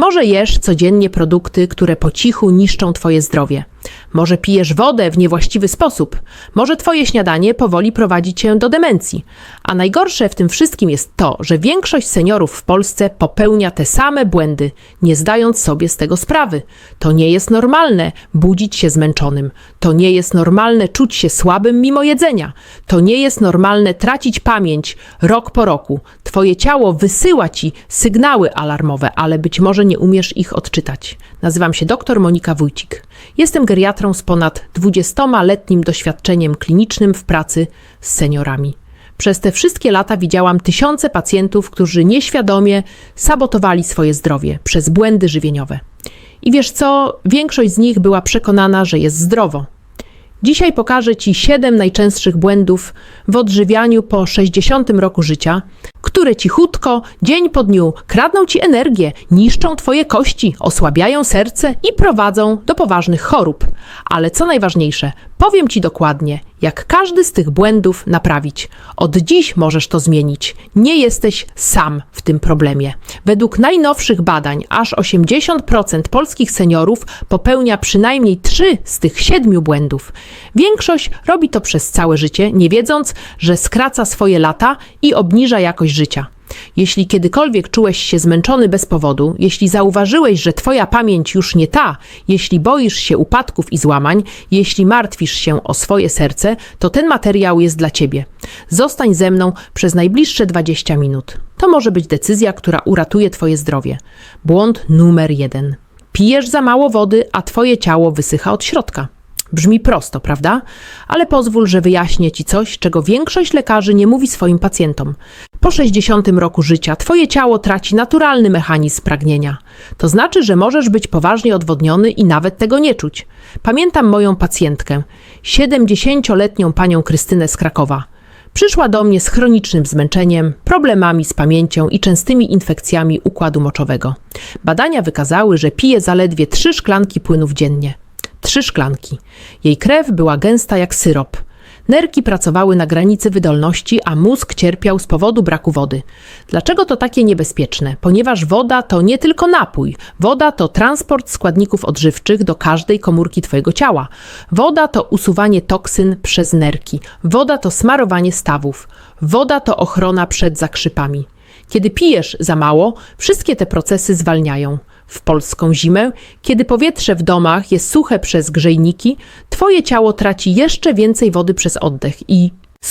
Może jesz codziennie produkty, które po cichu niszczą twoje zdrowie. Może pijesz wodę w niewłaściwy sposób. Może twoje śniadanie powoli prowadzi cię do demencji. A najgorsze w tym wszystkim jest to, że większość seniorów w Polsce popełnia te same błędy, nie zdając sobie z tego sprawy. To nie jest normalne budzić się zmęczonym. To nie jest normalne czuć się słabym mimo jedzenia. To nie jest normalne tracić pamięć rok po roku. Twoje ciało wysyła ci sygnały alarmowe, ale być może nie umiesz ich odczytać. Nazywam się dr Monika Wójcik. Jestem geriatrą z ponad 20-letnim doświadczeniem klinicznym w pracy z seniorami. Przez te wszystkie lata widziałam tysiące pacjentów, którzy nieświadomie sabotowali swoje zdrowie przez błędy żywieniowe. I wiesz co? Większość z nich była przekonana, że jest zdrowo. Dzisiaj pokażę Ci 7 najczęstszych błędów w odżywianiu po 60 roku życia, które cichutko, dzień po dniu kradną Ci energię, niszczą Twoje kości, osłabiają serce i prowadzą do poważnych chorób. Ale co najważniejsze, powiem Ci dokładnie, jak każdy z tych błędów naprawić. Od dziś możesz to zmienić. Nie jesteś sam w tym problemie. Według najnowszych badań, aż 80% polskich seniorów popełnia przynajmniej 3 z tych 7 błędów. Większość robi to przez całe życie, nie wiedząc, że skraca swoje lata i obniża jakość życia. Jeśli kiedykolwiek czułeś się zmęczony bez powodu, jeśli zauważyłeś, że twoja pamięć już nie ta, jeśli boisz się upadków i złamań, jeśli martwisz się o swoje serce, to ten materiał jest dla ciebie. Zostań ze mną przez najbliższe 20 minut. To może być decyzja, która uratuje twoje zdrowie. Błąd numer jeden. Pijesz za mało wody, a twoje ciało wysycha od środka. Brzmi prosto, prawda? Ale pozwól, że wyjaśnię Ci coś, czego większość lekarzy nie mówi swoim pacjentom. Po 60 roku życia Twoje ciało traci naturalny mechanizm pragnienia. To znaczy, że możesz być poważnie odwodniony i nawet tego nie czuć. Pamiętam moją pacjentkę, 70-letnią panią Krystynę z Krakowa. Przyszła do mnie z chronicznym zmęczeniem, problemami z pamięcią i częstymi infekcjami układu moczowego. Badania wykazały, że pije zaledwie trzy szklanki płynów dziennie. Trzy szklanki. Jej krew była gęsta jak syrop. Nerki pracowały na granicy wydolności, a mózg cierpiał z powodu braku wody. Dlaczego to takie niebezpieczne? Ponieważ woda to nie tylko napój. Woda to transport składników odżywczych do każdej komórki Twojego ciała. Woda to usuwanie toksyn przez nerki. Woda to smarowanie stawów. Woda to ochrona przed zakrzypami. Kiedy pijesz za mało, wszystkie te procesy zwalniają. W polską zimę, kiedy powietrze w domach jest suche przez grzejniki, twoje ciało traci jeszcze więcej wody przez oddech i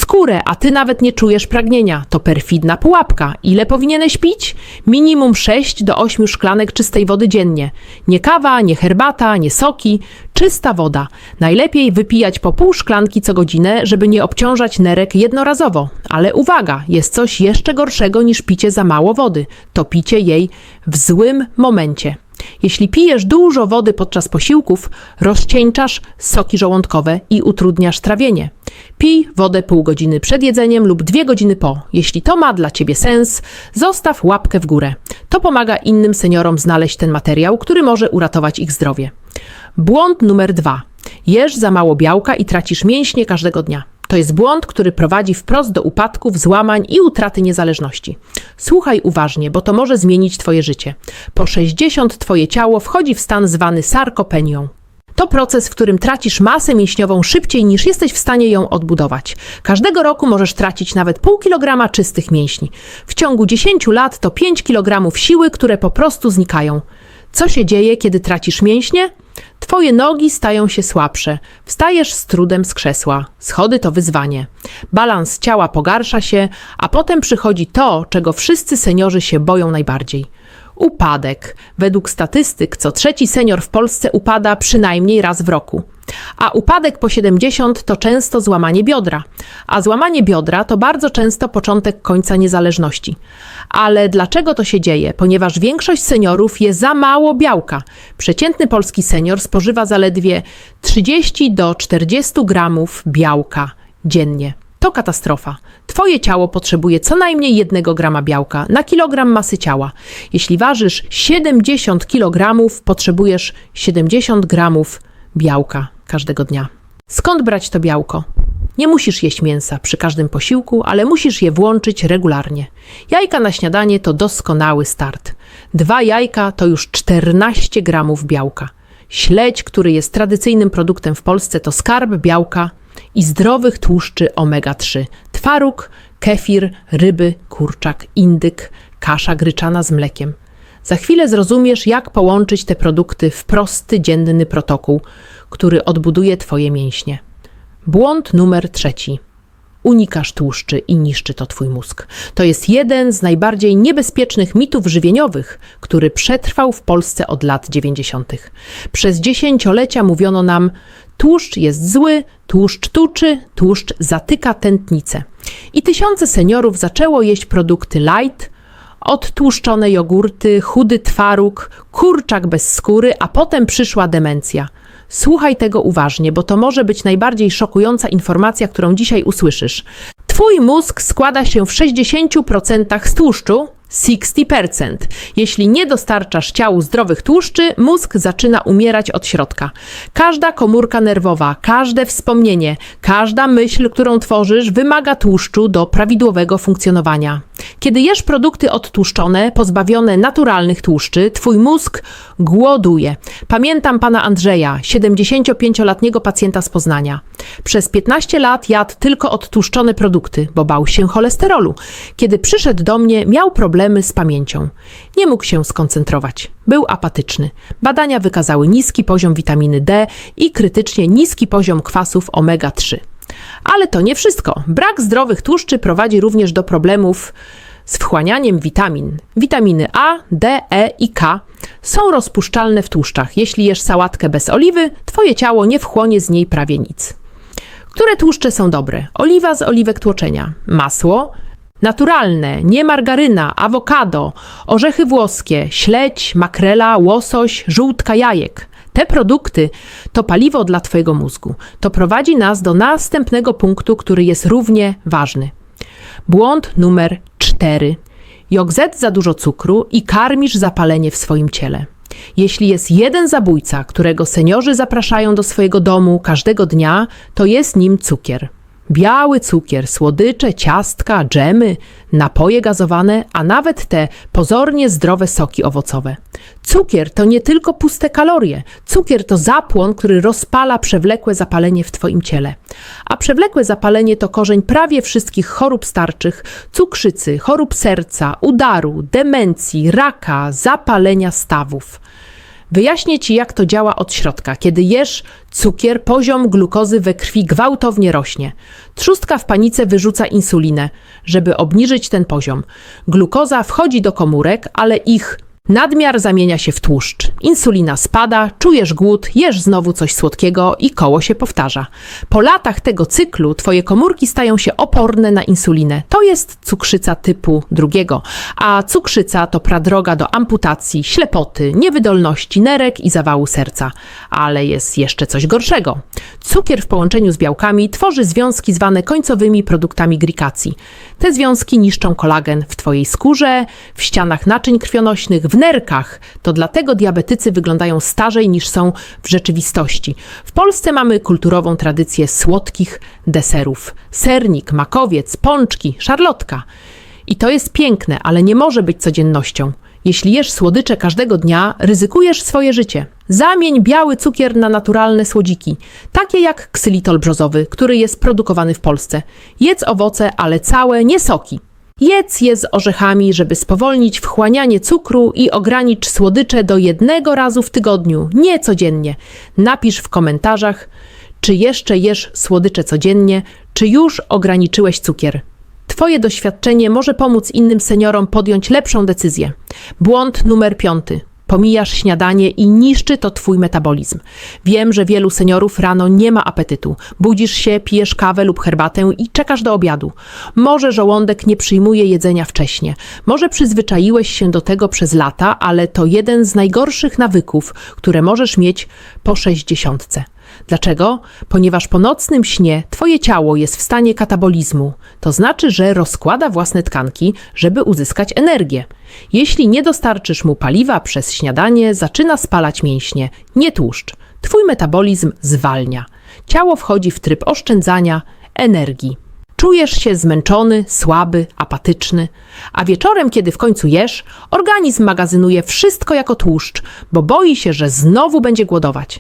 skórę, a ty nawet nie czujesz pragnienia. To perfidna pułapka. Ile powinieneś pić? Minimum 6 do 8 szklanek czystej wody dziennie. Nie kawa, nie herbata, nie soki, czysta woda. Najlepiej wypijać po pół szklanki co godzinę, żeby nie obciążać nerek jednorazowo. Ale uwaga, jest coś jeszcze gorszego niż picie za mało wody. To picie jej w złym momencie. Jeśli pijesz dużo wody podczas posiłków, rozcieńczasz soki żołądkowe i utrudniasz trawienie. Pij wodę pół godziny przed jedzeniem lub dwie godziny po. Jeśli to ma dla Ciebie sens, zostaw łapkę w górę. To pomaga innym seniorom znaleźć ten materiał, który może uratować ich zdrowie. Błąd numer dwa. Jesz za mało białka i tracisz mięśnie każdego dnia. To jest błąd, który prowadzi wprost do upadków, złamań i utraty niezależności. Słuchaj uważnie, bo to może zmienić Twoje życie. Po 60 Twoje ciało wchodzi w stan zwany sarkopenią. To proces, w którym tracisz masę mięśniową szybciej niż jesteś w stanie ją odbudować. Każdego roku możesz tracić nawet pół kilograma czystych mięśni. W ciągu 10 lat to 5 kilogramów siły, które po prostu znikają. Co się dzieje, kiedy tracisz mięśnie? Twoje nogi stają się słabsze, wstajesz z trudem z krzesła. Schody to wyzwanie. Balans ciała pogarsza się, a potem przychodzi to, czego wszyscy seniorzy się boją najbardziej. Upadek. Według statystyk co trzeci senior w Polsce upada przynajmniej raz w roku. A upadek po 70 to często złamanie biodra. A złamanie biodra to bardzo często początek końca niezależności. Ale dlaczego to się dzieje? Ponieważ większość seniorów je za mało białka. Przeciętny polski senior spożywa zaledwie 30 do 40 gramów białka dziennie. To katastrofa. Twoje ciało potrzebuje co najmniej 1 grama białka na kilogram masy ciała. Jeśli ważysz 70 kg, potrzebujesz 70 gramów białka każdego dnia. Skąd brać to białko? Nie musisz jeść mięsa przy każdym posiłku, ale musisz je włączyć regularnie. Jajka na śniadanie to doskonały start. Dwa jajka to już 14 gramów białka. Śledź, który jest tradycyjnym produktem w Polsce, to skarb białka i zdrowych tłuszczy omega-3. Twaróg, kefir, ryby, kurczak, indyk, kasza gryczana z mlekiem. Za chwilę zrozumiesz, jak połączyć te produkty w prosty, dzienny protokół, który odbuduje Twoje mięśnie. Błąd numer trzeci. Unikasz tłuszczy i niszczy to Twój mózg. To jest jeden z najbardziej niebezpiecznych mitów żywieniowych, który przetrwał w Polsce od lat 90. Przez dziesięciolecia mówiono nam, tłuszcz jest zły, tłuszcz tuczy, tłuszcz zatyka tętnicę. I tysiące seniorów zaczęło jeść produkty light, odtłuszczone jogurty, chudy twaróg, kurczak bez skóry, a potem przyszła demencja. Słuchaj tego uważnie, bo to może być najbardziej szokująca informacja, którą dzisiaj usłyszysz. Twój mózg składa się w 60% z tłuszczu, 60%. Jeśli nie dostarczasz ciału zdrowych tłuszczy, mózg zaczyna umierać od środka. Każda komórka nerwowa, każde wspomnienie, każda myśl, którą tworzysz, wymaga tłuszczu do prawidłowego funkcjonowania. Kiedy jesz produkty odtłuszczone, pozbawione naturalnych tłuszczy, twój mózg głoduje. Pamiętam pana Andrzeja, 75-letniego pacjenta z Poznania. Przez 15 lat jadł tylko odtłuszczone produkty, bo bał się cholesterolu. Kiedy przyszedł do mnie, miał problemy z pamięcią. Nie mógł się skoncentrować. Był apatyczny. Badania wykazały niski poziom witaminy D i krytycznie niski poziom kwasów omega-3. Ale to nie wszystko. Brak zdrowych tłuszczy prowadzi również do problemów z wchłanianiem witamin. Witaminy A, D, E i K są rozpuszczalne w tłuszczach. Jeśli jesz sałatkę bez oliwy, twoje ciało nie wchłonie z niej prawie nic. Które tłuszcze są dobre? Oliwa z oliwek tłoczenia, masło, naturalne, nie margaryna, awokado, orzechy włoskie, śledź, makrela, łosoś, żółtka jajek. Te produkty to paliwo dla Twojego mózgu. To prowadzi nas do następnego punktu, który jest równie ważny. Błąd numer 4. Jogzet za dużo cukru i karmisz zapalenie w swoim ciele. Jeśli jest jeden zabójca, którego seniorzy zapraszają do swojego domu każdego dnia, to jest nim cukier. Biały cukier, słodycze, ciastka, dżemy, napoje gazowane, a nawet te pozornie zdrowe soki owocowe. Cukier to nie tylko puste kalorie. Cukier to zapłon, który rozpala przewlekłe zapalenie w Twoim ciele. A przewlekłe zapalenie to korzeń prawie wszystkich chorób starczych, cukrzycy, chorób serca, udaru, demencji, raka, zapalenia stawów. Wyjaśnię Ci, jak to działa od środka. Kiedy jesz cukier, poziom glukozy we krwi gwałtownie rośnie. Trzustka w panice wyrzuca insulinę, żeby obniżyć ten poziom. Glukoza wchodzi do komórek, ale ich Nadmiar zamienia się w tłuszcz. Insulina spada, czujesz głód, jesz znowu coś słodkiego i koło się powtarza. Po latach tego cyklu twoje komórki stają się oporne na insulinę. To jest cukrzyca typu drugiego, a cukrzyca to pradroga do amputacji, ślepoty, niewydolności nerek i zawału serca. Ale jest jeszcze coś gorszego. Cukier w połączeniu z białkami tworzy związki zwane końcowymi produktami glikacji. Te związki niszczą kolagen w twojej skórze, w ścianach naczyń krwionośnych, w nerkach. To dlatego diabetycy wyglądają starzej niż są w rzeczywistości. W Polsce mamy kulturową tradycję słodkich deserów. Sernik, makowiec, pączki, szarlotka. I to jest piękne, ale nie może być codziennością. Jeśli jesz słodycze każdego dnia, ryzykujesz swoje życie. Zamień biały cukier na naturalne słodziki, takie jak ksylitol brzozowy, który jest produkowany w Polsce. Jedz owoce, ale całe, nie soki. Jedz je z orzechami, żeby spowolnić wchłanianie cukru i ogranicz słodycze do jednego razu w tygodniu, nie codziennie. Napisz w komentarzach, czy jeszcze jesz słodycze codziennie, czy już ograniczyłeś cukier. Twoje doświadczenie może pomóc innym seniorom podjąć lepszą decyzję. Błąd numer piąty. Pomijasz śniadanie i niszczy to twój metabolizm. Wiem, że wielu seniorów rano nie ma apetytu. Budzisz się, pijesz kawę lub herbatę i czekasz do obiadu. Może żołądek nie przyjmuje jedzenia wcześnie. Może przyzwyczaiłeś się do tego przez lata, ale to jeden z najgorszych nawyków, które możesz mieć po sześćdziesiątce. Dlaczego? Ponieważ po nocnym śnie twoje ciało jest w stanie katabolizmu. To znaczy, że rozkłada własne tkanki, żeby uzyskać energię. Jeśli nie dostarczysz mu paliwa przez śniadanie, zaczyna spalać mięśnie, nie tłuszcz. Twój metabolizm zwalnia. Ciało wchodzi w tryb oszczędzania energii. Czujesz się zmęczony, słaby, apatyczny, a wieczorem, kiedy w końcu jesz, organizm magazynuje wszystko jako tłuszcz, bo boi się, że znowu będzie głodować.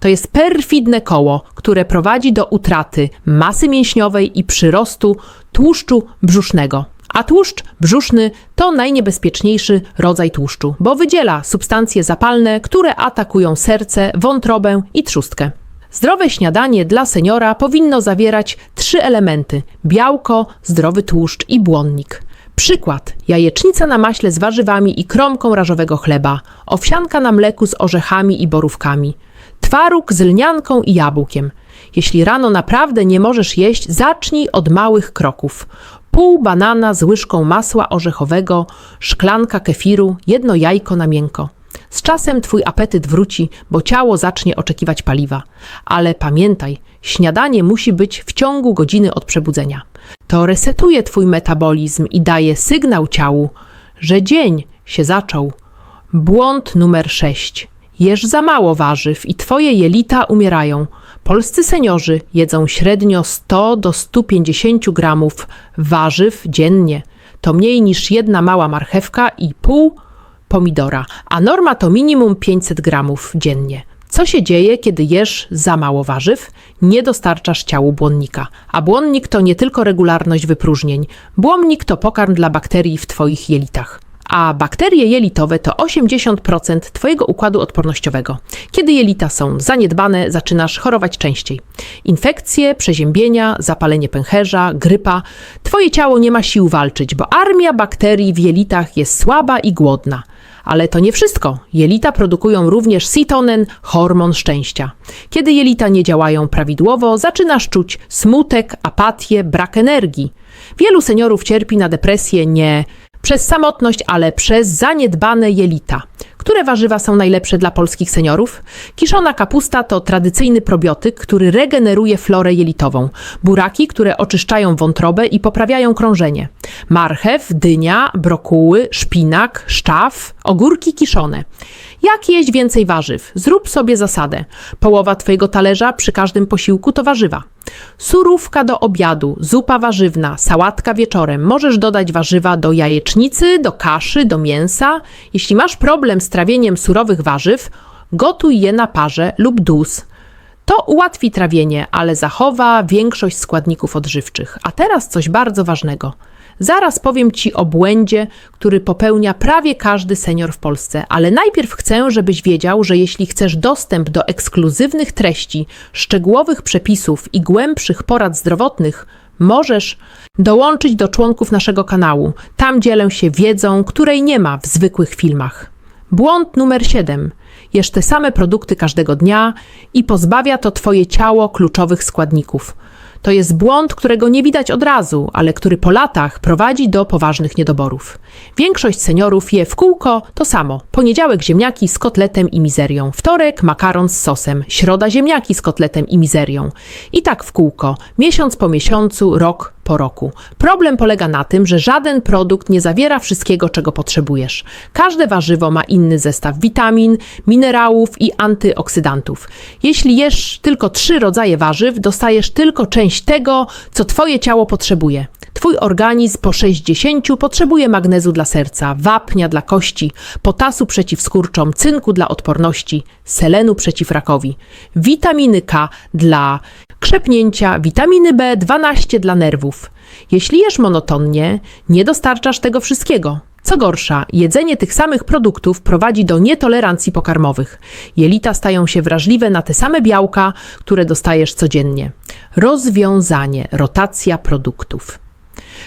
To jest perfidne koło, które prowadzi do utraty masy mięśniowej i przyrostu tłuszczu brzusznego. A tłuszcz brzuszny to najniebezpieczniejszy rodzaj tłuszczu, bo wydziela substancje zapalne, które atakują serce, wątrobę i trzustkę. Zdrowe śniadanie dla seniora powinno zawierać trzy elementy: białko, zdrowy tłuszcz i błonnik. Przykład: jajecznica na maśle z warzywami i kromką rażowego chleba, owsianka na mleku z orzechami i borówkami, twaróg z lnianką i jabłkiem. Jeśli rano naprawdę nie możesz jeść, zacznij od małych kroków. Pół banana z łyżką masła orzechowego, szklanka kefiru, jedno jajko na miękko. Z czasem twój apetyt wróci, bo ciało zacznie oczekiwać paliwa. Ale pamiętaj, śniadanie musi być w ciągu godziny od przebudzenia. To resetuje twój metabolizm i daje sygnał ciału, że dzień się zaczął. Błąd numer 6. Jesz za mało warzyw i twoje jelita umierają. Polscy seniorzy jedzą średnio 100 do 150 gramów warzyw dziennie. To mniej niż jedna mała marchewka i pół pomidora, a norma to minimum 500 gramów dziennie. Co się dzieje, kiedy jesz za mało warzyw? Nie dostarczasz ciału błonnika. A błonnik to nie tylko regularność wypróżnień. Błonnik to pokarm dla bakterii w Twoich jelitach. A bakterie jelitowe to 80% Twojego układu odpornościowego. Kiedy jelita są zaniedbane, zaczynasz chorować częściej. Infekcje, przeziębienia, zapalenie pęcherza, grypa. Twoje ciało nie ma sił walczyć, bo armia bakterii w jelitach jest słaba i głodna. Ale to nie wszystko. Jelita produkują również sitonen, hormon szczęścia. Kiedy jelita nie działają prawidłowo, zaczynasz czuć smutek, apatię, brak energii. Wielu seniorów cierpi na depresję nie przez samotność, ale przez zaniedbane jelita. Które warzywa są najlepsze dla polskich seniorów? Kiszona kapusta to tradycyjny probiotyk, który regeneruje florę jelitową. Buraki, które oczyszczają wątrobę i poprawiają krążenie. Marchew, dynia, brokuły, szpinak, szczaw, ogórki kiszone. Jak jeść więcej warzyw? Zrób sobie zasadę. Połowa Twojego talerza przy każdym posiłku to warzywa. Surówka do obiadu, zupa warzywna, sałatka wieczorem. Możesz dodać warzywa do jajecznicy, do kaszy, do mięsa. Jeśli masz problem z trawieniem surowych warzyw, gotuj je na parze lub dus. To ułatwi trawienie, ale zachowa większość składników odżywczych. A teraz coś bardzo ważnego. Zaraz powiem Ci o błędzie, który popełnia prawie każdy senior w Polsce, ale najpierw chcę, żebyś wiedział, że jeśli chcesz dostęp do ekskluzywnych treści, szczegółowych przepisów i głębszych porad zdrowotnych, możesz dołączyć do członków naszego kanału. Tam dzielę się wiedzą, której nie ma w zwykłych filmach. Błąd numer 7. Jesz te same produkty każdego dnia i pozbawia to Twoje ciało kluczowych składników. To jest błąd, którego nie widać od razu, ale który po latach prowadzi do poważnych niedoborów. Większość seniorów je w kółko to samo. Poniedziałek ziemniaki z kotletem i mizerią, wtorek makaron z sosem, środa ziemniaki z kotletem i mizerią. I tak w kółko, miesiąc po miesiącu, rok po roku. Problem polega na tym, że żaden produkt nie zawiera wszystkiego, czego potrzebujesz. Każde warzywo ma inny zestaw witamin, minerałów i antyoksydantów. Jeśli jesz tylko trzy rodzaje warzyw, dostajesz tylko część tego, co twoje ciało potrzebuje. Twój organizm po 60 potrzebuje magnezu dla serca, wapnia dla kości, potasu przeciw skurczom, cynku dla odporności, selenu przeciw rakowi, witaminy K dla krzepnięcia, witaminy B12 dla nerwów. Jeśli jesz monotonnie, nie dostarczasz tego wszystkiego. Co gorsza, jedzenie tych samych produktów prowadzi do nietolerancji pokarmowych. Jelita stają się wrażliwe na te same białka, które dostajesz codziennie. Rozwiązanie, rotacja produktów.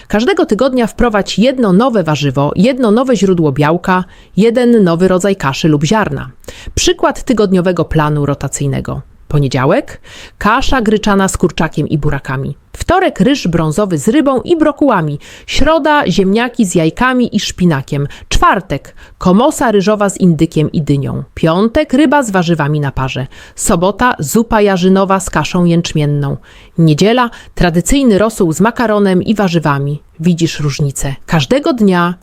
Każdego tygodnia wprowadź jedno nowe warzywo, jedno nowe źródło białka, jeden nowy rodzaj kaszy lub ziarna. Przykład tygodniowego planu rotacyjnego. Poniedziałek kasza gryczana z kurczakiem i burakami. Wtorek ryż brązowy z rybą i brokułami. Środa ziemniaki z jajkami i szpinakiem. Czwartek komosa ryżowa z indykiem i dynią. Piątek ryba z warzywami na parze. Sobota zupa jarzynowa z kaszą jęczmienną. Niedziela tradycyjny rosół z makaronem i warzywami. Widzisz różnicę. Każdego dnia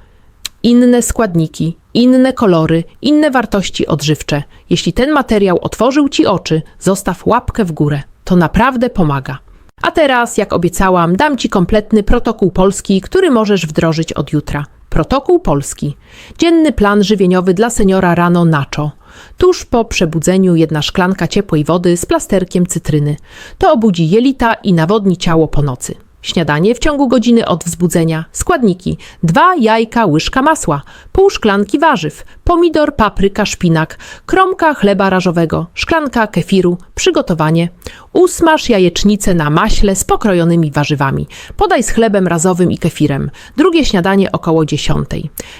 inne składniki, inne kolory, inne wartości odżywcze. Jeśli ten materiał otworzył Ci oczy, zostaw łapkę w górę. To naprawdę pomaga. A teraz, jak obiecałam, dam Ci kompletny protokół polski, który możesz wdrożyć od jutra. Protokół polski. Dzienny plan żywieniowy dla seniora rano nacho. Tuż po przebudzeniu jedna szklanka ciepłej wody z plasterkiem cytryny. To obudzi jelita i nawodni ciało po nocy. Śniadanie w ciągu godziny od wzbudzenia. Składniki: dwa jajka, łyżka masła, pół szklanki warzyw, pomidor, papryka, szpinak, kromka chleba rażowego, szklanka kefiru. Przygotowanie: usmaż jajecznicę na maśle z pokrojonymi warzywami. Podaj z chlebem razowym i kefirem. Drugie śniadanie około 10.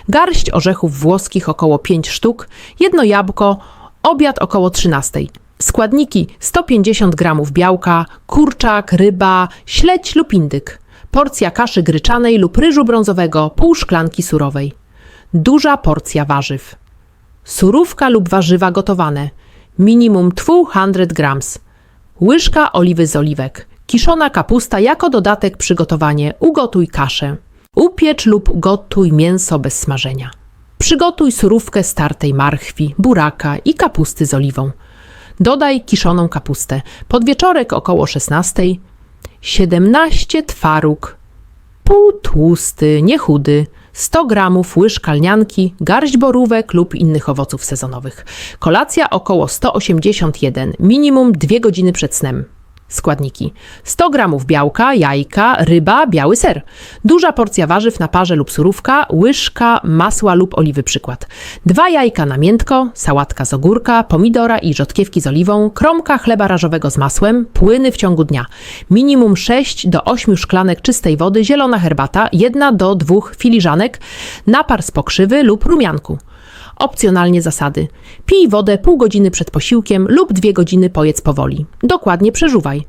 Garść orzechów włoskich około 5 sztuk, jedno jabłko, obiad około 13. Składniki 150 g białka, kurczak, ryba, śledź lub indyk. Porcja kaszy gryczanej lub ryżu brązowego, pół szklanki surowej. Duża porcja warzyw. Surówka lub warzywa gotowane. Minimum 200 grams. Łyżka oliwy z oliwek. Kiszona kapusta jako dodatek przygotowanie. Ugotuj kaszę. Upiecz lub gotuj mięso bez smażenia. Przygotuj surówkę z tartej marchwi, buraka i kapusty z oliwą. Dodaj kiszoną kapustę. Podwieczorek około 16. 17 twaróg. Pół tłusty, niechudy. 100 gramów łyżka lnianki, garść borówek lub innych owoców sezonowych. Kolacja około 181, minimum 2 godziny przed snem. Składniki: 100 gramów białka, jajka, ryba, biały ser. Duża porcja warzyw na parze lub surówka, łyżka masła lub oliwy przykład. Dwa jajka na miętko, sałatka z ogórka, pomidora i rzodkiewki z oliwą, kromka chleba rażowego z masłem, płyny w ciągu dnia. Minimum 6 do 8 szklanek czystej wody, zielona herbata, 1 do 2 filiżanek, napar z pokrzywy lub rumianku. Opcjonalnie zasady. Pij wodę pół godziny przed posiłkiem lub dwie godziny pojedz powoli. Dokładnie przeżuwaj.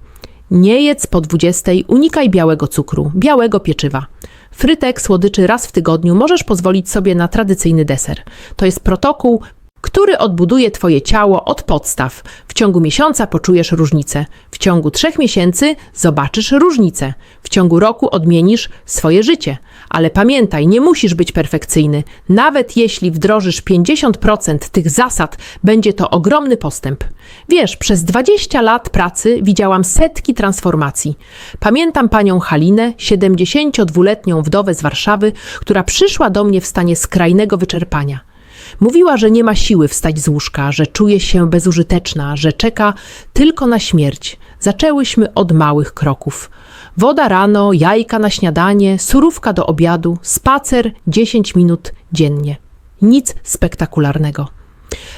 Nie jedz po 20, unikaj białego cukru, białego pieczywa. Frytek, słodyczy raz w tygodniu możesz pozwolić sobie na tradycyjny deser. To jest protokół, który odbuduje Twoje ciało od podstaw. W ciągu miesiąca poczujesz różnicę, w ciągu trzech miesięcy zobaczysz różnicę, w ciągu roku odmienisz swoje życie. Ale pamiętaj, nie musisz być perfekcyjny. Nawet jeśli wdrożysz 50% tych zasad, będzie to ogromny postęp. Wiesz, przez 20 lat pracy widziałam setki transformacji. Pamiętam panią Halinę, 72-letnią wdowę z Warszawy, która przyszła do mnie w stanie skrajnego wyczerpania. Mówiła, że nie ma siły wstać z łóżka, że czuje się bezużyteczna, że czeka tylko na śmierć. Zaczęłyśmy od małych kroków. Woda rano, jajka na śniadanie, surówka do obiadu, spacer 10 minut dziennie. Nic spektakularnego.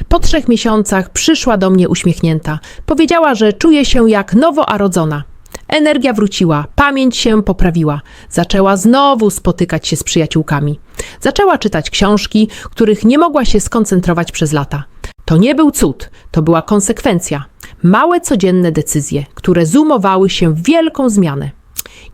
Po trzech miesiącach przyszła do mnie uśmiechnięta. Powiedziała, że czuje się jak nowoarodzona. Energia wróciła, pamięć się poprawiła. Zaczęła znowu spotykać się z przyjaciółkami. Zaczęła czytać książki, których nie mogła się skoncentrować przez lata. To nie był cud, to była konsekwencja. Małe codzienne decyzje, które zumowały się w wielką zmianę.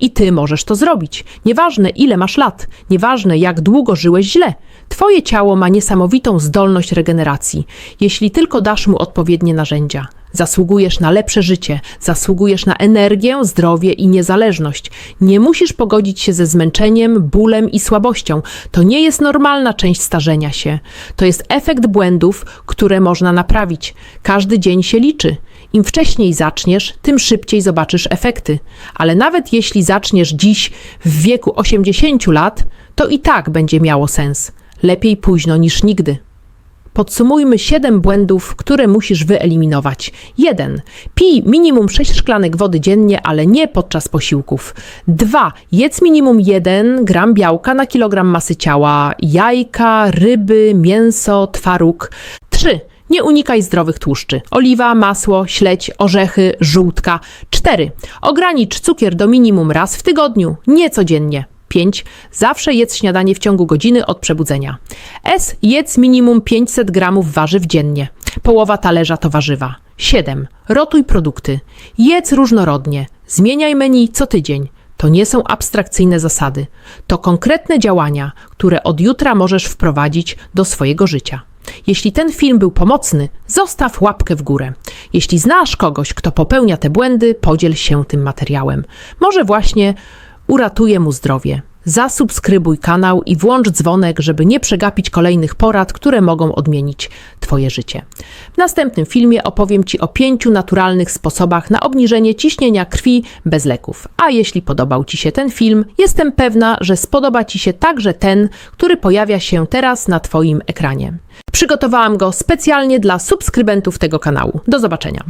I ty możesz to zrobić. Nieważne ile masz lat, nieważne jak długo żyłeś źle. Twoje ciało ma niesamowitą zdolność regeneracji, jeśli tylko dasz mu odpowiednie narzędzia. Zasługujesz na lepsze życie, zasługujesz na energię, zdrowie i niezależność. Nie musisz pogodzić się ze zmęczeniem, bólem i słabością. To nie jest normalna część starzenia się. To jest efekt błędów, które można naprawić. Każdy dzień się liczy. Im wcześniej zaczniesz, tym szybciej zobaczysz efekty. Ale nawet jeśli zaczniesz dziś w wieku 80 lat, to i tak będzie miało sens. Lepiej późno niż nigdy. Podsumujmy 7 błędów, które musisz wyeliminować. 1. Pij minimum 6 szklanek wody dziennie, ale nie podczas posiłków. 2. Jedz minimum 1 gram białka na kilogram masy ciała, jajka, ryby, mięso, twaróg. 3. Nie unikaj zdrowych tłuszczy. Oliwa, masło, śledź, orzechy, żółtka. 4. Ogranicz cukier do minimum raz w tygodniu, nie codziennie. 5. Zawsze jedz śniadanie w ciągu godziny od przebudzenia. S. Jedz minimum 500 gramów warzyw dziennie. Połowa talerza to warzywa. 7. Rotuj produkty. Jedz różnorodnie. Zmieniaj menu co tydzień. To nie są abstrakcyjne zasady. To konkretne działania, które od jutra możesz wprowadzić do swojego życia. Jeśli ten film był pomocny, zostaw łapkę w górę. Jeśli znasz kogoś, kto popełnia te błędy, podziel się tym materiałem. Może właśnie uratuje mu zdrowie. zasubskrybuj kanał i włącz dzwonek, żeby nie przegapić kolejnych porad, które mogą odmienić Twoje życie. W następnym filmie opowiem Ci o pięciu naturalnych sposobach na obniżenie ciśnienia krwi bez leków. A jeśli podobał Ci się ten film, jestem pewna, że spodoba Ci się także ten, który pojawia się teraz na Twoim ekranie. Przygotowałam go specjalnie dla subskrybentów tego kanału. Do zobaczenia.